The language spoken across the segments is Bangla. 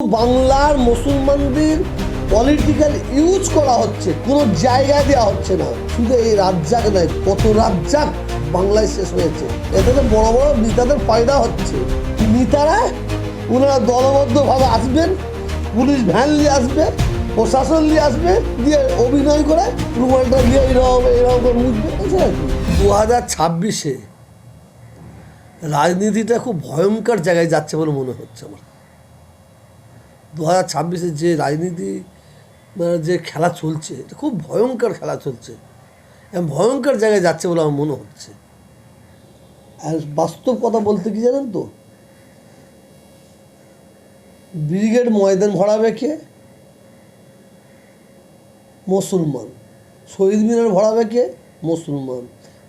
বাংলার মুসলমানদের পলিটিক্যাল ইউজ করা হচ্ছে। কোনো জায়গায় দেওয়া হচ্ছে না। শুধু এই রাজ্জাক নয়, কত রাজ্জাক বাংলায় শেষ হয়েছে। এতে বড় বড় নেতাদের ফায়দা হচ্ছে। নেতারা, ওনারা দলবদ্ধভাবে আসবেন, পুলিশ ভ্যান নিয়ে আসবে প্রশাসন নিয়ে আসবে দিয়ে অভিনয় করে রুমালটা দিয়ে এরকম এরকম করে এছাড়া দু হাজার ছাব্বিশে রাজনীতিটা খুব ভয়ঙ্কর জায়গায় যাচ্ছে বলে মনে হচ্ছে আমার। দু হাজার ছাব্বিশে যে রাজনীতি মানে যে খেলা চলছে, এটা খুব ভয়ঙ্কর খেলা চলছে। এবং ভয়ঙ্কর জায়গায় যাচ্ছে বলে আমার মনে হচ্ছে। আর বাস্তব কথা বলতে কি জানেন তো? ব্রিগেড ময়দান ভরাবে কে? মুসলমান। শহীদ মিনার ভরাবে কে? মুসলমান।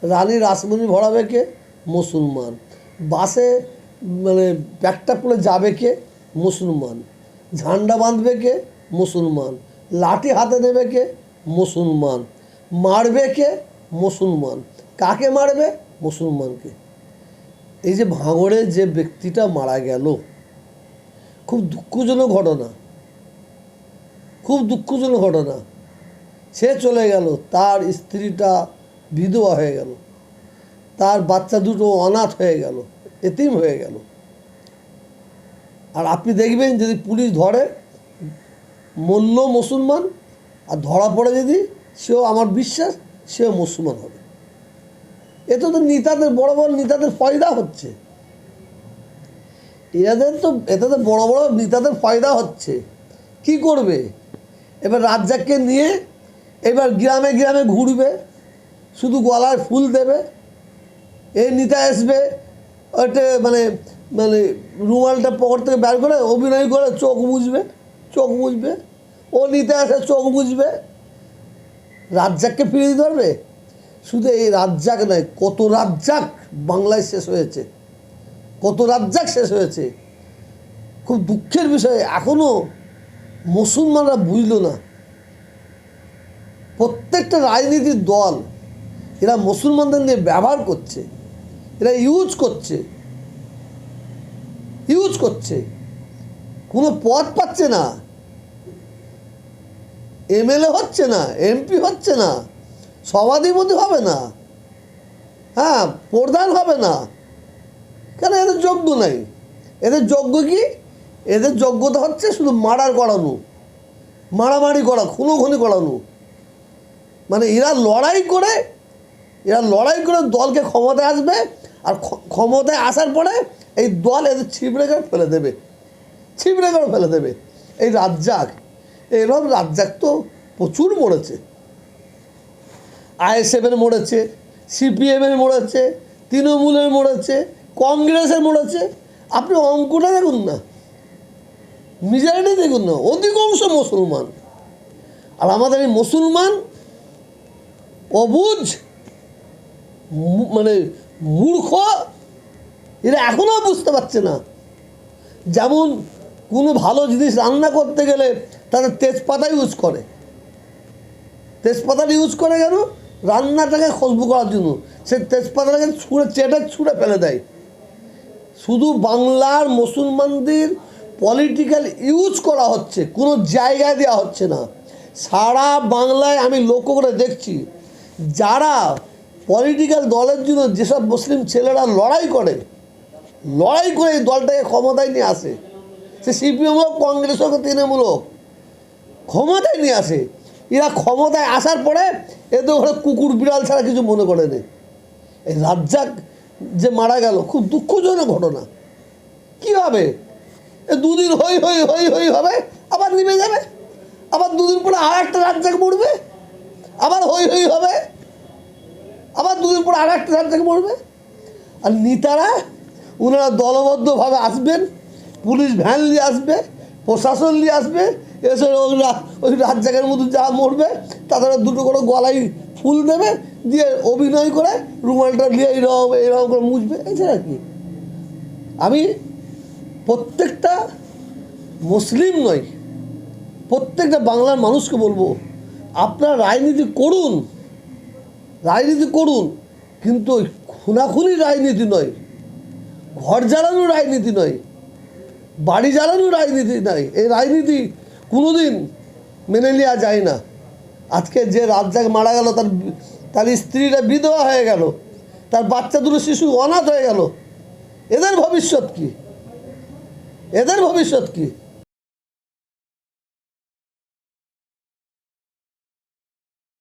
রানী রাসমণি ভরাবে কে? মুসলমান। বাসে মানে ব্যাগটা পরে যাবে কে? মুসলমান। ঝান্ডা বাঁধবে কে? মুসলমান। লাঠি হাতে নেবে কে? মুসলমান। মারবে কে? মুসলমান। কাকে মারবে? মুসলমানকে। এই যে ভাঙড়ে যে ব্যক্তিটা মারা গেল, খুব দুঃখজনক ঘটনা। খুব দুঃখজনক ঘটনা। সে চলে গেল, তার স্ত্রীটা বিধবা হয়ে গেল। তার বাচ্চা দুটো অনাথ হয়ে গেল, এতিম হয়ে গেল। আর আপনি দেখবেন যদি পুলিশ ধরে, মূল্য মুসলমান, আর ধরা পড়ে যদি, সেও আমার বিশ্বাস, সেও মুসলমান হবে। এতে তো নেতাদের, বড় বড় নেতাদের ফায়দা হচ্ছে। এদের তো এতে তো বড় বড় নেতাদের ফায়দা হচ্ছে। কি করবে? এবার রাজ্জাককে নিয়ে, এবার গ্রামে গ্রামে ঘুরবে, শুধু গলায় ফুল দেবে। এই নেতা আসবে, ওইটা মানে মানে রুমালটা পকেট থেকে বের করে অভিনয় করে চোখ বুঝবে চোখ বুঝবে ও নিতে আসে চোখ বুঝবে রাজ্জাককে ফিরে দিতে পারবে? শুধু এই রাজ্জাক নয়, কত রাজ্জাক বাংলায় শেষ হয়েছে। কত রাজ্জাক শেষ হয়েছে। খুব দুঃখের বিষয় এখনও মুসলমানরা বুঝলো না। প্রত্যেকটা রাজনীতির দল এরা মুসলমানদের নিয়ে ব্যবহার করছে, এরা ইউজ করছে। ইউজ করছে। কোনো পদ পাচ্ছে না। এমএলএ হচ্ছে না, এমপি হচ্ছে না, সভাধিপতি হবে না হ্যাঁ প্রধান হবে না। কেন? এদের যোগ্য নাই। এদের যোগ্য কি? এদের যোগ্যতা হচ্ছে শুধু মারার করানো, মারামারি করা, খুনোখুনি করানো। মানে এরা লড়াই করে, এরা লড়াই করে দলকে ক্ষমতায় আসবে আর ক্ষমতায় আসার পরে এই দল এদের ছিবড়ে করে ফেলে দেবে। ছিবড়ে করে ফেলে দেবে। এই রাজ্জাক এরকম রাজ্জাক তো প্রচুর মরেছে। আইএসএফের মরেছে সিপিএমের মরেছে, তৃণমূলের মরেছে, কংগ্রেসের মরেছে। আপনি অঙ্কটা দেখুন না। মেজরিটি দেখুন না। অধিকাংশ মুসলমান। আর আমাদের এই মুসলমান অবুঝ, মু- মানে মূর্খ? এরা এখনও বুঝতে পারছে না। যেমন কোনো ভালো জিনিস রান্না করতে গেলে তারা তেজপাতা ইউজ করে। তেজপাতাটা ইউজ করে কেন? রান্নাটাকে খুশবু করার জন্য। সে তেজপাতাটাকে ছুঁড়ে, চেটে ছুঁড়ে ফেলে দেয়। শুধু বাংলার মুসলমানদের পলিটিক্যাল ইউজ করা হচ্ছে, কোনো জায়গায় দেওয়া হচ্ছে না। সারা বাংলায় আমি লক্ষ্য করে দেখছি, যারা পলিটিক্যাল দলের জন্য যেসব মুসলিম ছেলেরা লড়াই করে লড়াই করে এই দলটাকে ক্ষমতায় নিয়ে আসে। সে সিপিএম হোক, কংগ্রেস হোক, তৃণমূল হোক, ক্ষমতায় নিয়ে আসে। এরা ক্ষমতায় আসার পরে এদের ঘরে কুকুর, বিড়াল ছাড়া কিছু মনে করে নেই এই রাজ্জাক যে মারা গেল, খুব দুঃখজনক ঘটনা। কী হবে? দুদিন হই হই হই হই হবে, আবার নেমে যাবে। আবার দুদিন পরে আর একটা রাজ্জাক মরবে। আবার হই হই হবে। আবার আর একটা রাজ্জাক মরবে? আর নেতারা ওনারা দলবদ্ধভাবে আসবেন, পুলিশ ভ্যান নিয়ে আসবে, প্রশাসন নিয়ে আসবে, এসে ওই রা- ওই রাজ্জাকের মধ্যে যা মরবে, তাদের দুটো করে গলায় ফুল দেবে, দিয়ে অভিনয় করে রুমালটা নিয়ে এইরকম এইরকম করে মুছবে। এছাড়া কি। আমি প্রত্যেকটা মুসলিম নয় প্রত্যেকটা বাংলার মানুষকে বলব, আপনারা রাজনীতি করুন রাজনীতি করুন। কিন্তু খুনাখুনি রাজনীতি নয়। ঘর জ্বালানো রাজনীতি নয়। বাড়ি জ্বালানোর রাজনীতি নয়। এই রাজনীতি কোনোদিন মেনে নেওয়া যায় না। আজকে যে রাজ্জাক মারা গেল, তার তার স্ত্রীরা বিধবা হয়ে গেল, তার বাচ্চা দুটো শিশু অনাথ হয়ে গেল। এদের ভবিষ্যৎ কি? এদের ভবিষ্যৎ কি?